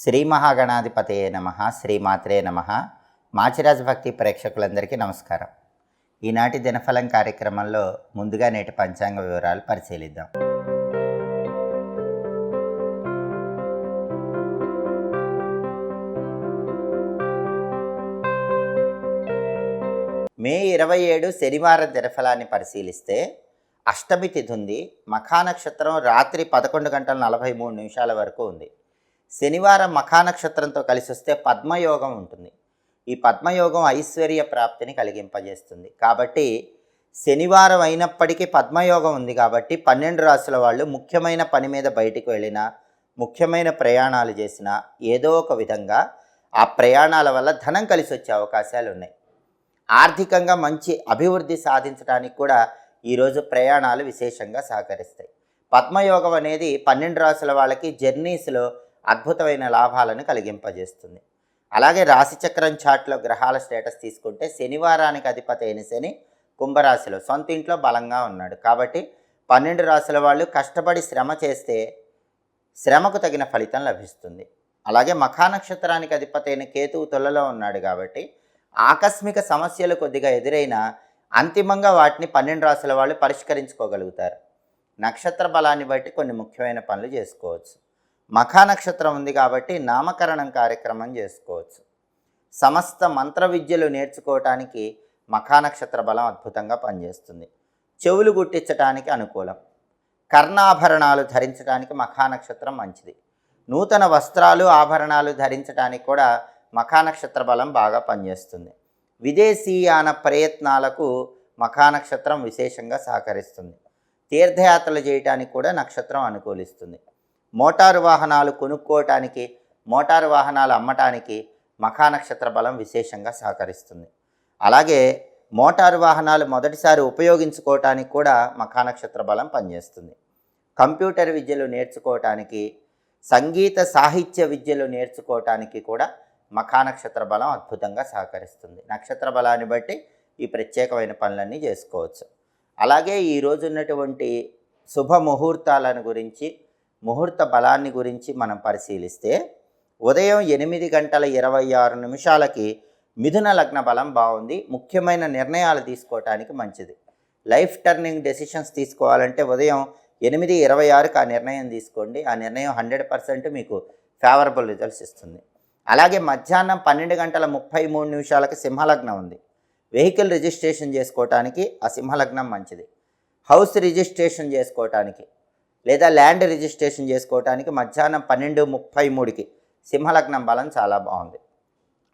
శ్రీ మహాగణాధిపతయే నమ శ్రీమాత్రే నమ. మాచిరాజ భక్తి ప్రేక్షకులందరికీ నమస్కారం. ఈనాటి దినఫలం కార్యక్రమంలో ముందుగా నేటి పంచాంగ వివరాలు పరిశీలిద్దాం. మే ఇరవై ఏడు శనివారం దినఫలాన్ని పరిశీలిస్తే అష్టమి తిథి ఉంది మఖా నక్షత్రం రాత్రి పదకొండు గంటల నలభై మూడు నిమిషాల వరకు ఉంది. శనివారం మఖానక్షత్రంతో కలిసి వస్తే పద్మయోగం ఉంటుంది. ఈ పద్మయోగం ఐశ్వర్య ప్రాప్తిని కలిగింపజేస్తుంది. కాబట్టి శనివారం అయినప్పటికీ పద్మయోగం ఉంది కాబట్టి పన్నెండు రాసుల వాళ్ళు ముఖ్యమైన పని మీద బయటికి వెళ్ళినా ముఖ్యమైన ప్రయాణాలు చేసినా ఏదో ఒక విధంగా ఆ ప్రయాణాల వల్ల ధనం కలిసి వచ్చే అవకాశాలు ఉన్నాయి. ఆర్థికంగా మంచి అభివృద్ధి సాధించడానికి కూడా ఈరోజు ప్రయాణాలు విశేషంగా సహకరిస్తాయి. పద్మయోగం అనేది పన్నెండు రాసుల వాళ్ళకి జర్నీస్లో అద్భుతమైన లాభాలను కలిగింపజేస్తుంది. అలాగే రాశిచక్రం చాట్లో గ్రహాల స్టేటస్ తీసుకుంటే శనివారానికి అధిపతి అయిన శని కుంభరాశిలో సొంత ఇంట్లో బలంగా ఉన్నాడు. కాబట్టి పన్నెండు రాశుల వాళ్ళు కష్టపడి శ్రమ చేస్తే శ్రమకు తగిన ఫలితం లభిస్తుంది. అలాగే మఖా నక్షత్రానికి అధిపతి అయిన కేతువు తొలలో ఉన్నాడు కాబట్టి ఆకస్మిక సమస్యలు కొద్దిగా ఎదురైనా అంతిమంగా వాటిని పన్నెండు రాశుల వాళ్ళు పరిష్కరించుకోగలుగుతారు. నక్షత్ర బలాన్ని బట్టి కొన్ని ముఖ్యమైన పనులు చేసుకోవచ్చు. మఖా నక్షత్రం ఉంది కాబట్టి నామకరణం కార్యక్రమం చేసుకోవచ్చు. సమస్త మంత్ర విద్యలు నేర్చుకోవటానికి మఖా నక్షత్ర బలం అద్భుతంగా పనిచేస్తుంది. చెవులు గుట్టించటానికి అనుకూలం. కర్ణాభరణాలు ధరించడానికి మఖా నక్షత్రం మంచిది. నూతన వస్త్రాలు ఆభరణాలు ధరించడానికి కూడా మఖానక్షత్ర బలం బాగా పనిచేస్తుంది. విదేశీయాన ప్రయత్నాలకు మఖా నక్షత్రం విశేషంగా సహకరిస్తుంది. తీర్థయాత్రలు చేయటానికి కూడా నక్షత్రం అనుకూలిస్తుంది. మోటారు వాహనాలు కొనుక్కోవటానికి మోటారు వాహనాలు అమ్మటానికి మఖా నక్షత్ర బలం విశేషంగా సహకరిస్తుంది. అలాగే మోటారు వాహనాలు మొదటిసారి ఉపయోగించుకోవటానికి కూడా మఖా నక్షత్ర బలం పనిచేస్తుంది. కంప్యూటర్ విద్యలు నేర్చుకోవటానికి సంగీత సాహిత్య విద్యలు నేర్చుకోవటానికి కూడా మఖానక్షత్ర బలం అద్భుతంగా సహకరిస్తుంది. నక్షత్ర బలాన్ని బట్టి ఈ ప్రత్యేకమైన పనులన్నీ చేసుకోవచ్చు. అలాగే ఈరోజు ఉన్నటువంటి శుభ ముహూర్తాలను గురించి ముహూర్త బలాన్ని గురించి మనం పరిశీలిస్తే ఉదయం ఎనిమిది గంటల ఇరవై ఆరు నిమిషాలకి మిథున లగ్న బలం బాగుంది. ముఖ్యమైన నిర్ణయాలు తీసుకోవటానికి మంచిది. లైఫ్ టర్నింగ్ డెసిషన్స్ తీసుకోవాలంటే ఉదయం ఎనిమిది ఇరవై ఆరుకి ఆ నిర్ణయం తీసుకోండి. ఆ నిర్ణయం హండ్రెడ్ పర్సెంట్ మీకు ఫేవరబుల్ రిజల్ట్స్ ఇస్తుంది. అలాగే మధ్యాహ్నం పన్నెండు గంటల ముప్పై మూడు నిమిషాలకి సింహలగ్నం ఉంది. వెహికల్ రిజిస్ట్రేషన్ చేసుకోవటానికి ఆ సింహలగ్నం మంచిది. హౌస్ రిజిస్ట్రేషన్ చేసుకోవటానికి లేదా ల్యాండ్ రిజిస్ట్రేషన్ చేసుకోవటానికి మధ్యాహ్నం పన్నెండు ముప్పై మూడుకి సింహలగ్నం బలం చాలా బాగుంది.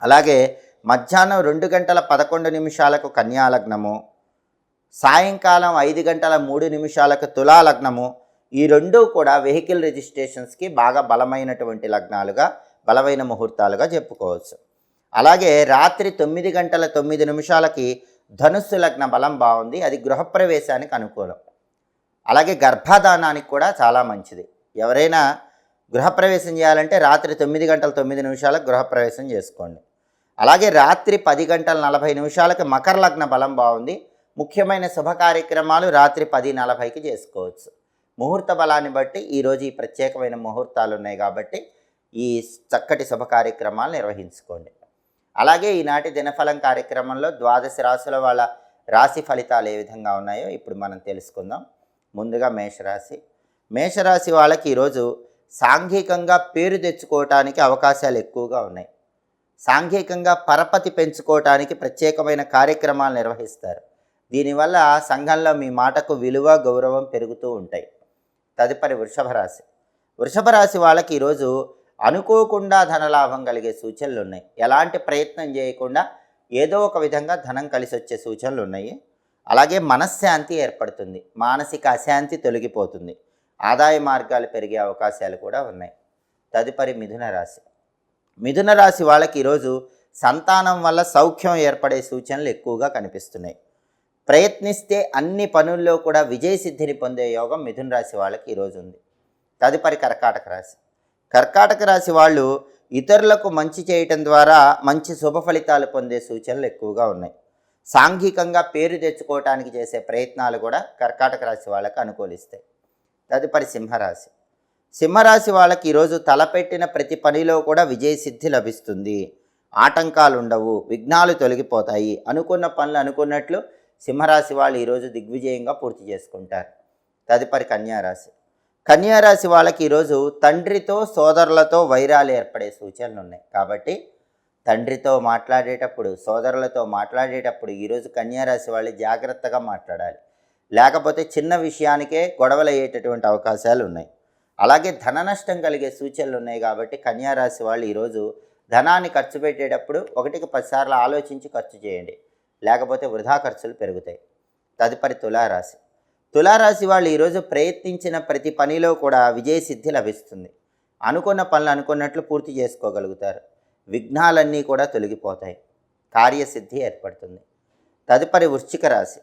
అలాగే మధ్యాహ్నం రెండు గంటల పదకొండు నిమిషాలకు కన్యాలగ్నము సాయంకాలం ఐదు గంటల మూడు నిమిషాలకు తులాలగ్నము ఈ రెండు కూడా వెహికల్ రిజిస్ట్రేషన్స్కి బాగా బలమైనటువంటి లగ్నాలుగా బలమైన ముహూర్తాలుగా చెప్పుకోవచ్చు. అలాగే రాత్రి తొమ్మిది గంటల తొమ్మిది నిమిషాలకి ధనుస్సు లగ్న బలం బాగుంది అది గృహప్రవేశానికి అనుకూలం. అలాగే గర్భధానానికి కూడా చాలా మంచిది. ఎవరైనా గృహప్రవేశం చేయాలంటే రాత్రి తొమ్మిది గంటల తొమ్మిది నిమిషాలకు గృహప్రవేశం చేసుకోండి. అలాగే రాత్రి పది గంటల నలభై నిమిషాలకు మకర లగ్న బలం బాగుంది. ముఖ్యమైన శుభ కార్యక్రమాలు రాత్రి పది నలభైకి చేసుకోవచ్చు. ముహూర్త బలాన్ని బట్టి ఈరోజు ఈ ప్రత్యేకమైన ముహూర్తాలు ఉన్నాయి కాబట్టి ఈ చక్కటి శుభ కార్యక్రమాలు నిర్వహించుకోండి. అలాగే ఈనాటి దినఫలం కార్యక్రమంలో ద్వాదశ రాశుల వాళ్ళ రాశి ఫలితాలు ఏ విధంగా ఉన్నాయో ఇప్పుడు మనం తెలుసుకుందాం. ముందుగా మేషరాశి. మేషరాశి వాళ్ళకి ఈరోజు సాంఘికంగా పేరు తెచ్చుకోవటానికి అవకాశాలు ఎక్కువగా ఉన్నాయి. సాంఘికంగా పరపతి పెంచుకోవటానికి ప్రత్యేకమైన కార్యక్రమాలు నిర్వహిస్తారు. దీనివల్ల సంఘంలో మీ మాటకు విలువ గౌరవం పెరుగుతూ ఉంటాయి. తదుపరి వృషభ రాశి. వృషభ రాశి వాళ్ళకి ఈరోజు అనుకోకుండా ధనలాభం కలిగే సూచనలు ఉన్నాయి. ఎలాంటి ప్రయత్నం చేయకుండా ఏదో ఒక విధంగా ధనం కలిసి వచ్చే సూచనలు ఉన్నాయి. అలాగే మనశ్శాంతి ఏర్పడుతుంది. మానసిక అశాంతి తొలగిపోతుంది. ఆదాయ మార్గాలు పెరిగే అవకాశాలు కూడా ఉన్నాయి. తదుపరి మిథున రాశి. మిథున రాశి వాళ్ళకి ఈరోజు సంతానం వల్ల సౌఖ్యం ఏర్పడే సూచనలు ఎక్కువగా కనిపిస్తున్నాయి. ప్రయత్నిస్తే అన్ని పనుల్లో కూడా విజయసిద్ధిని పొందే యోగం మిథున రాశి వాళ్ళకి ఈరోజు ఉంది. తదుపరి కర్కాటక రాశి. కర్కాటక రాశి వాళ్ళు ఇతరులకు మంచి చేయటం ద్వారా మంచి శుభ ఫలితాలు పొందే సూచనలు ఎక్కువగా ఉన్నాయి. సాంఘికంగా పేరు తెచ్చుకోవటానికి చేసే ప్రయత్నాలు కూడా కర్కాటక రాశి వాళ్ళకు అనుకూలిస్తాయి. తదుపరి సింహరాశి. సింహరాశి వాళ్ళకి ఈరోజు తలపెట్టిన ప్రతి పనిలో కూడా విజయసిద్ధి లభిస్తుంది. ఆటంకాలు ఉండవు విఘ్నాలు తొలగిపోతాయి. అనుకున్న పనులు అనుకున్నట్లు సింహరాశి వాళ్ళు ఈరోజు దిగ్విజయంగా పూర్తి చేసుకుంటారు. తదుపరి కన్యారాశి. కన్యారాశి వాళ్ళకి ఈరోజు తండ్రితో సోదరులతో వైరాలు ఏర్పడే సూచనలు ఉన్నాయి. కాబట్టి తండ్రితో మాట్లాడేటప్పుడు సోదరులతో మాట్లాడేటప్పుడు ఈరోజు కన్యారాశి వాళ్ళు జాగ్రత్తగా మాట్లాడాలి. లేకపోతే చిన్న విషయానికే గొడవలు అయ్యేటటువంటి అవకాశాలు ఉన్నాయి అలాగే ధన నష్టం కలిగే సూచనలు ఉన్నాయి కాబట్టి కన్యారాశి వాళ్ళు ఈరోజు ధనాన్ని ఖర్చు పెట్టేటప్పుడు ఒకటికి పదిసార్లు ఆలోచించి ఖర్చు చేయండి. లేకపోతే వృధా ఖర్చులు పెరుగుతాయి. తదుపరి తులారాశి. తులారాశి వాళ్ళు ఈరోజు ప్రయత్నించిన ప్రతి పనిలో కూడా విజయసిద్ధి లభిస్తుంది. అనుకున్న పనులు అనుకున్నట్లు పూర్తి చేసుకోగలుగుతారు. విఘ్నాలన్నీ కూడా తొలగిపోతాయి. కార్యసిద్ధి ఏర్పడుతుంది. తదుపరి వృశ్చిక రాశి.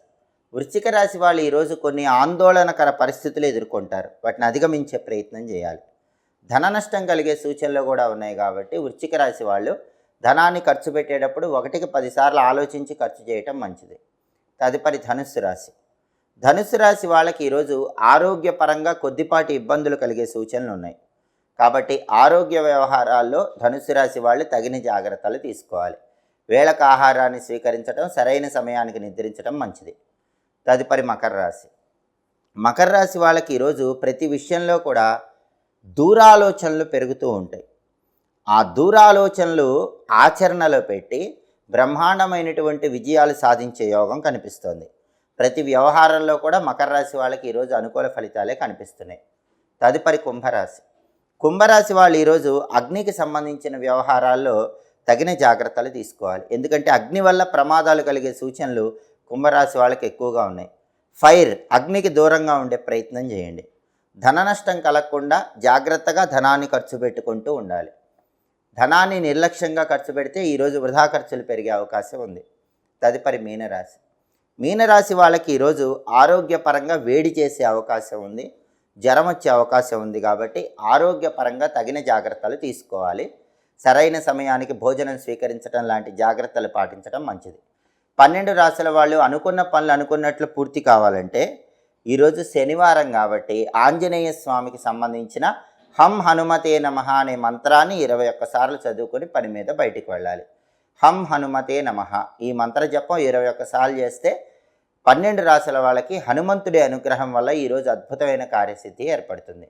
వృశ్చిక రాశి వాళ్ళు ఈరోజు కొన్ని ఆందోళనకర పరిస్థితులు ఎదుర్కొంటారు. వాటిని అధిగమించే ప్రయత్నం చేయాలి. ధన నష్టం కలిగే సూచనలు కూడా ఉన్నాయి కాబట్టి వృశ్చిక రాశి వాళ్ళు ధనాన్ని ఖర్చు పెట్టేటప్పుడు ఒకటికి పదిసార్లు ఆలోచించి ఖర్చు చేయటం మంచిది. తదుపరి ధనుస్సు రాశి. ధనుస్సు రాశి వాళ్ళకి ఈరోజు ఆరోగ్యపరంగా కొద్దిపాటి ఇబ్బందులు కలిగే సూచనలు ఉన్నాయి. కాబట్టి ఆరోగ్య వ్యవహారాల్లో ధనుసు రాశి వాళ్ళు తగిన జాగ్రత్తలు తీసుకోవాలి. వేళకు ఆహారాన్ని స్వీకరించడం సరైన సమయానికి నిద్రించడం మంచిది. తదుపరి మకర రాశి. మకర రాశి వాళ్ళకి ఈరోజు ప్రతి విషయంలో కూడా దూరాలోచనలు పెరుగుతూ ఉంటాయి. ఆ దూరాలోచనలు ఆచరణలో పెట్టి బ్రహ్మాండమైనటువంటి విజయాలు సాధించే యోగం కనిపిస్తోంది. ప్రతి వ్యవహారంలో కూడా మకర రాశి వాళ్ళకి ఈరోజు అనుకూల ఫలితాలే కనిపిస్తున్నాయి. తదుపరి కుంభరాశి. కుంభరాశి వాళ్ళు ఈరోజు అగ్నికి సంబంధించిన వ్యవహారాల్లో తగిన జాగ్రత్తలు తీసుకోవాలి. ఎందుకంటే అగ్ని వల్ల ప్రమాదాలు కలిగే సూచనలు కుంభరాశి వాళ్ళకి ఎక్కువగా ఉన్నాయి. ఫైర్ అగ్నికి దూరంగా ఉండే ప్రయత్నం చేయండి. ధన నష్టం కలగకుండా జాగ్రత్తగా ధనాన్ని ఖర్చు పెట్టుకుంటూ ఉండాలి. ధనాన్ని నిర్లక్ష్యంగా ఖర్చు పెడితే ఈరోజు వృధా ఖర్చులు పెరిగే అవకాశం ఉంది. తదుపరి మీనరాశి. మీనరాశి వాళ్ళకి ఈరోజు ఆరోగ్యపరంగా వేడి చేసే అవకాశం ఉంది. జ్వరం వచ్చే అవకాశం ఉంది కాబట్టి ఆరోగ్యపరంగా తగిన జాగ్రత్తలు తీసుకోవాలి. సరైన సమయానికి భోజనం స్వీకరించడం లాంటి జాగ్రత్తలు పాటించడం మంచిది. పన్నెండు రాసుల వాళ్ళు అనుకున్న పనులు అనుకున్నట్లు పూర్తి కావాలంటే ఈరోజు శనివారం కాబట్టి ఆంజనేయ స్వామికి సంబంధించిన హం హనుమతే నమ అనే మంత్రాన్ని ఇరవై ఒక్కసార్లు చదువుకొని పని మీద బయటికి వెళ్ళాలి. హం హనుమతే నమ ఈ మంత్ర జపం ఇరవై ఒక్కసార్లు చేస్తే పన్నెండు రాశుల వాళ్ళకి హనుమంతుడి అనుగ్రహం వల్ల ఈరోజు అద్భుతమైన కార్యసిద్ధి ఏర్పడుతుంది.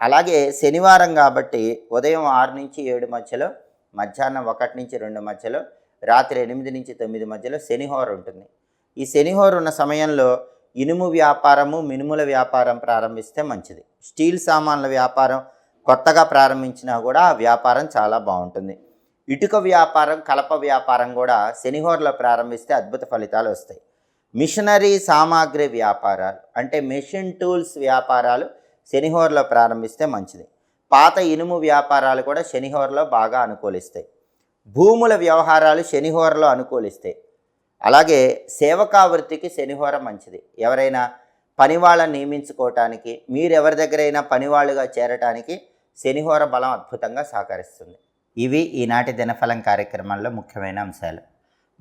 అలాగే శనివారం కాబట్టి ఉదయం ఆరు నుంచి ఏడు మధ్యలో మధ్యాహ్నం ఒకటి నుంచి రెండు మధ్యలో రాత్రి ఎనిమిది నుంచి తొమ్మిది మధ్యలో శనిహోర ఉంటుంది. ఈ శనిహోర ఉన్న సమయంలో ఇనుము వ్యాపారము మినుముల వ్యాపారం ప్రారంభిస్తే మంచిది. స్టీల్ సామాన్ల వ్యాపారం కొత్తగా ప్రారంభించినా కూడా ఆ వ్యాపారం చాలా బాగుంటుంది. ఇటుక వ్యాపారం కలప వ్యాపారం కూడా శనిహోరలో ప్రారంభిస్తే అద్భుత ఫలితాలు వస్తాయి. మిషనరీ సామాగ్రి వ్యాపారాలు అంటే మెషిన్ టూల్స్ వ్యాపారాలు శనిహోర్లో ప్రారంభిస్తే మంచిది. పాత ఇనుము వ్యాపారాలు కూడా శనిహోరలో బాగా అనుకూలిస్తాయి. భూముల వ్యవహారాలు శనిహోరలో అనుకూలిస్తాయి. అలాగే సేవకా వృత్తికి శనిహోర మంచిది. ఎవరైనా పనివాళ్ళని నియమించుకోవటానికి మీరు ఎవరి దగ్గరైనా పనివాళ్ళుగా చేరటానికి శనిహోర బలం అద్భుతంగా సహకరిస్తుంది. ఇవి ఈనాటి దినఫలం కార్యక్రమంలో ముఖ్యమైన అంశాలు.